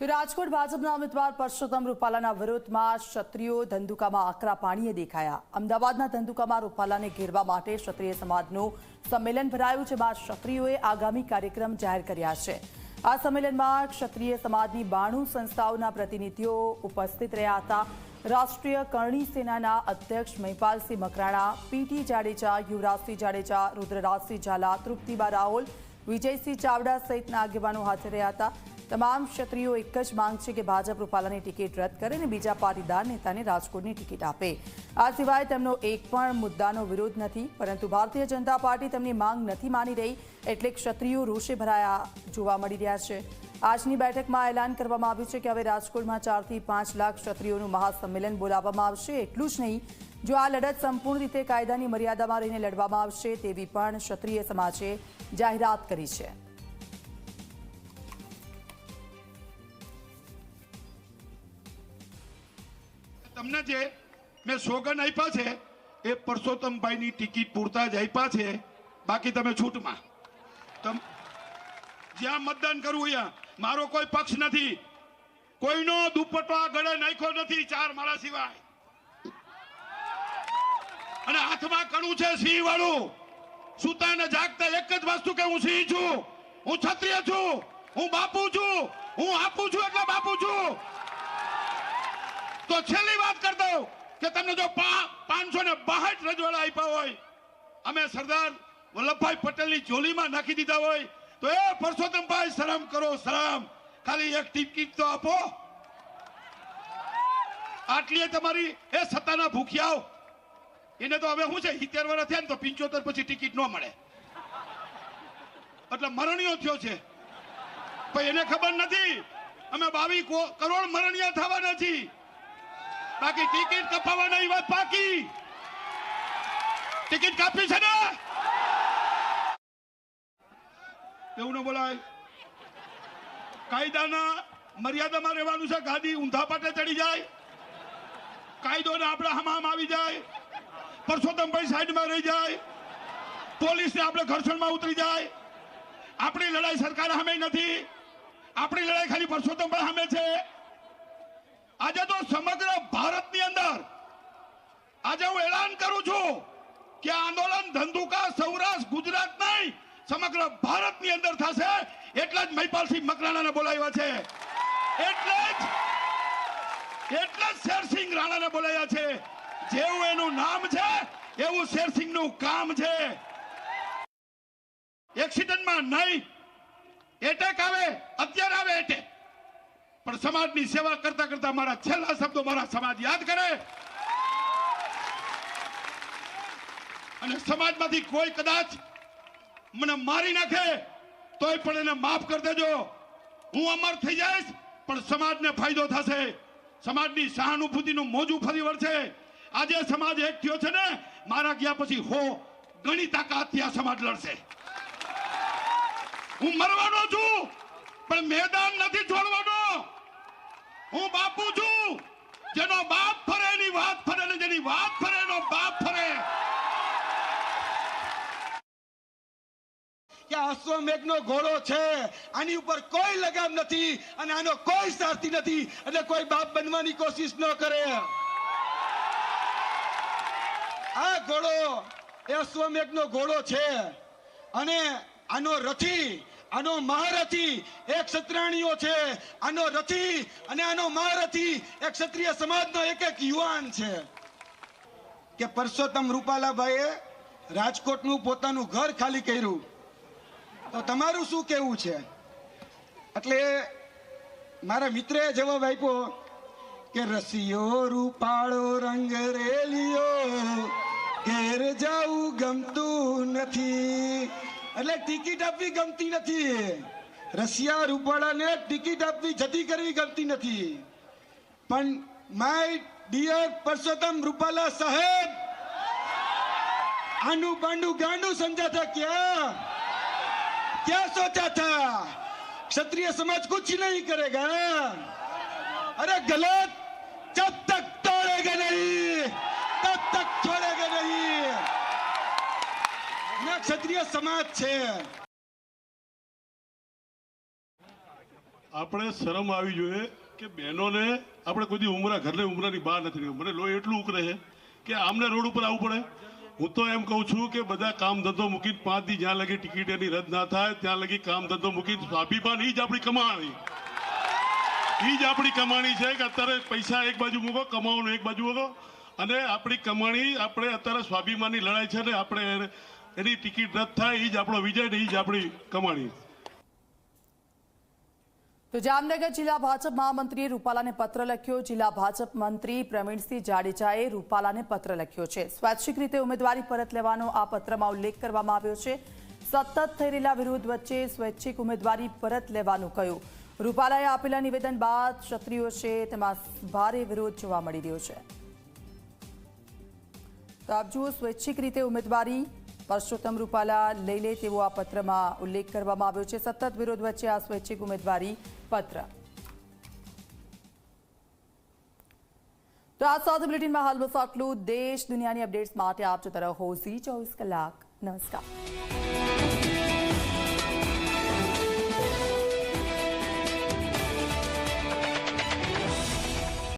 તો રાજકોટ ભાજપના ઉમેદવાર પરસોત્તમ રૂપાલાના વિરોધમાં ક્ષત્રિયો ધંધુકામાં આકરા પાણીએ દેખાયા. અમદાવાદના ધંધુકામાં રૂપાલાને ઘેરવા માટે ક્ષત્રિય સમાજનું સંમેલન ભરાયું, જેમાં ક્ષત્રિયોએ આગામી કાર્યક્રમ જાહેર કર્યા છે. આ સંમેલનમાં ક્ષત્રિય સમાજની બાણું સંસ્થાઓના પ્રતિનિધિઓ ઉપસ્થિત રહ્યા હતા. રાષ્ટ્રીય કરણી સેનાના અધ્યક્ષ મહિપાલસિંહ મકરાણા પીટી જાડેજા, યુવરાજસિંહ જાડેજા, રુદ્રરાજસિંહ ઝાલા, તૃપ્તિબા રાહુલ વિજયસિંહ ચાવડા સહિતના આગેવાનો હાજર રહ્યા હતા. તમામ ક્ષત્રિયો એક જ માંગ છે કે ભાજપ રૂપાલાની ટિકિટ રદ કરે અને બીજા પાટીદાર નેતાને રાજકોટની ટિકિટ આપે. આ સિવાય તેમનો એક પણ મુદ્દાનો વિરોધ નથી, પરંતુ ભારતીય જનતા પાર્ટી તેમની માંગ નથી માની રહી એટલે ક્ષત્રિયો રોષે ભરાયા જોવા મળી રહ્યા છે. આજની બેઠકમાં એલાન કરવામાં આવ્યું છે કે હવે રાજકોટમાં ચારથી પાંચ લાખ ક્ષત્રિયોનું મહાસંમેલન બોલાવવામાં આવશે, એટલું જ નહીં. જો આ લડત સંપૂર્ણ રીતે કાયદાની મર્યાદામાં રહીને લડવામાં આવશે તેવી પણ ક્ષત્રિય સમાજે જાહેરાત કરી છે. તમને જે મેં સોગન આપ્યા છે, એ પરસોત્તમભાઈની ટિકિટ પૂરતા જ આપ્યા છે. બાકી તમે છૂટમાં. જ્યાં મતદાન કરવું ત્યાં. મારો કોઈ પક્ષ નથી. કોઈનો દુપટ્ટો ગળે નાખ્યો નથી ચાર માળા સિવાય. અને હાથમાં કણું છે સિંહ વાળું સુતા ને જાગતા એક જ વસ્તુ કે હું સિંહ છું. હું ક્ષત્રિય છું. હું બાપુ છું. હું આપું છું એટલે બાપુ છું. તો છેલ્લી વાત કરી દઉં કે તમને જો પાંચસો ને બાસઠ રજવાડા આપ્યા હોય, અમે સરદાર વલ્લભભાઈ પટેલની જોલીમાં નાખી દીધા હોય, તો એ પરસોત્તમભાઈ શરમ કરો, શરમ. ખાલી એક ટિકિટ તો આપો. આટલી તમારી એ સત્તાના ભૂખ્યાઓ. એને તો હવે શું છે, સિત્તેર વર્ષ થયા ને તો પિંચોતેર પછી ટિકિટ ન મળે. એટલે મરણીયો થયો છે. પણ એને ખબર નથી, અમે બાવી કરોડ મરણિયા થવાના છીએ. બાકી ટિકિટ કપાવવાના વાત બાકી ટિકિટ કાપી છે ને? એવું ન બોલાય. કાયદાના મર્યાદામાં રહેવાનું છે. ગાદી ઊંધા પાટે ચડી જાય. કાયદો ને આપણે હમામ આવી જાય. પરસોત્તમભાઈ સાઈડમાં રહી જાય. પોલીસને આપણે ઘર્ષણમાં ઉતરી જાય. આપણી લડાઈ સરકાર સામે નથી. આપણી લડાઈ ખાલી પરસોત્તમભાઈ સામે છે. આજે તો સમગ્ર અંદર આજે હું એલાન કરું છું કે આંદોલન ધંધુકા સૌરાષ્ટ્ર, ગુજરાત નહીં, સમગ્ર ભારતની અંદર થશે. એટલા જ મહિપાલસિંહ મકરાણાને બોલાવ્યા છે. એટલે જ એટલે જ શેરસિંહ રાણાને બોલાવ્યા છે. જેવું એનું નામ છે, એવું શેરસિંહનું કામ છે. એક્સિડન્ટમાં નહીં, એટેક આવે, અત્યારે આવે એટેક. પણ સમાજની સેવા કરતા કરતા મારા છેલ્લા શબ્દો મારા સમાજ યાદ કરે. અને સમાજમાંથી કોઈ કદાચ મને મારી નાખે, તોય પણ એને માફ કરી દેજો. હું અમર થઈ જઈશ, પણ સમાજને ફાયદો થશે. સમાજની સહાનુભૂતિનું મોજું ફરી વળશે. આજે સમાજ એક થયો છે ને, મારા ગયા પછી હો, ઘણી તાકાતથી આ સમાજ લડશે. હું મરવાનો છું, પણ મેદાન નથી છોડવાનો. હું બાપુ છું, જેનો બાપ ફરે એની વાત ફરે ને જેની વાત અશ્વમેઘનો ઘોડો છે. આની ઉપર કોઈ લગામ નથી અને આનો કોઈ સારથી નથી. એટલે કોઈ બાપ બનવાની કોશિશ ન કરે. આ ઘોડો એ અશ્વમેઘનો ઘોડો છે. અને આનો રથી, આનો મહારથી એ ક્ષત્રાણીઓ છે. આનો રથી અને આનો મહારથી એ ક્ષત્રિય સમાજનો એક એક યુવાન છે. કે પરસોત્તમ રૂપાલાભાઈએ રાજકોટનું પોતાનું ઘર ખાલી કર્યું. તો તમારું શું કેવું છે? એટલે મારા મિત્રે જવાબ આપ્યો કે રસિયો રૂપાળો રંગ રેલિયો ઘેર જાવું ગમતું નથી. એટલે ટિકિટ આપવી ગમતી નથી. રશિયા રૂપાળાને ટિકિટ આપવી જતી કરવી ગમતી નથી. પણ માય ડિયર પરસોત્તમ રૂપાલા સાહેબ, આનું બાંડું ગાંડું સમજાતા था क्या क्या सोचा था क्षत्रिय समाज कुछ नहीं करेगा अरे गलत जब तक तोड़ेगा नहीं तब तक छोड़ेगा नहीं ના ક્ષત્રિય સમાજ છે આપણે શરમ આવી જોઈએ કે બહેનોને આપણે કોઈ દી ઉમરા ઘરને ઉમરાની બહાર નથી નીકળ્યું. મને લોહી એટલું ઉકળે છે કે આમને રોડ ઉપર આવવું પડે હું તો એમ કહું છું કે બધા કામ ધંધો મૂકીને પાંચ દી જ્યાં લગી ટિકિટ એની રદ ના થાય, ત્યાં લગી કામ ધંધો મૂકીને સ્વાભિમાન ઈ જ આપણી કમાણી. ઈ જ આપણી કમાણી છે કે અત્યારે પૈસા એક બાજુ મૂકો, કમાવાનું એક બાજુ મૂકો. અને આપણી કમાણી આપણે અત્યારે સ્વાભિમાનની લડાઈ છે ને આપણે એની ટિકિટ રદ થાય એ જ આપણો વિજય ને એ જ આપણી કમાણી. તો જામનગર જિલ્લા ભાજપ મહામંત્રીએ રૂપાલાને પત્ર લખ્યો. જિલ્લા ભાજપ મંત્રી પ્રવીણસિંહ જાડેજાએ રૂપાલાને પત્ર લખ્યો છે. સ્વૈચ્છિક રીતે ઉમેદવારી પરત લેવાનો આ પત્રમાં ઉલ્લેખ કરવામાં આવ્યો છે. સતત થઈ રહેલા વિરોધ વચ્ચે સ્વૈચ્છિક ઉમેદવારી પરત લેવાનું કહ્યું. રૂપાલાએ આપેલા નિવેદન બાદ ક્ષત્રિયો છે, તેમાં ભારે વિરોધ જોવા મળી રહ્યો છે. તો આપ જુઓ, સ્વૈચ્છિક રીતે ઉમેદવારી પરસોત્તમ રૂપાલા લઈ લે તેવો આ પત્રમાં ઉલ્લેખ કરવામાં આવ્યો છે. સતત વિરોધ વચ્ચે આ સ્વૈચ્છિક ઉમેદવારી પત્ર. તો આ સાથે બુલેટિનમાં હાલ બસ આટલું દેશ દુનિયાની અપડેટ્સ માટે આપ જોતા રહો. ઝી ચોવીસ કલાક. નમસ્કાર.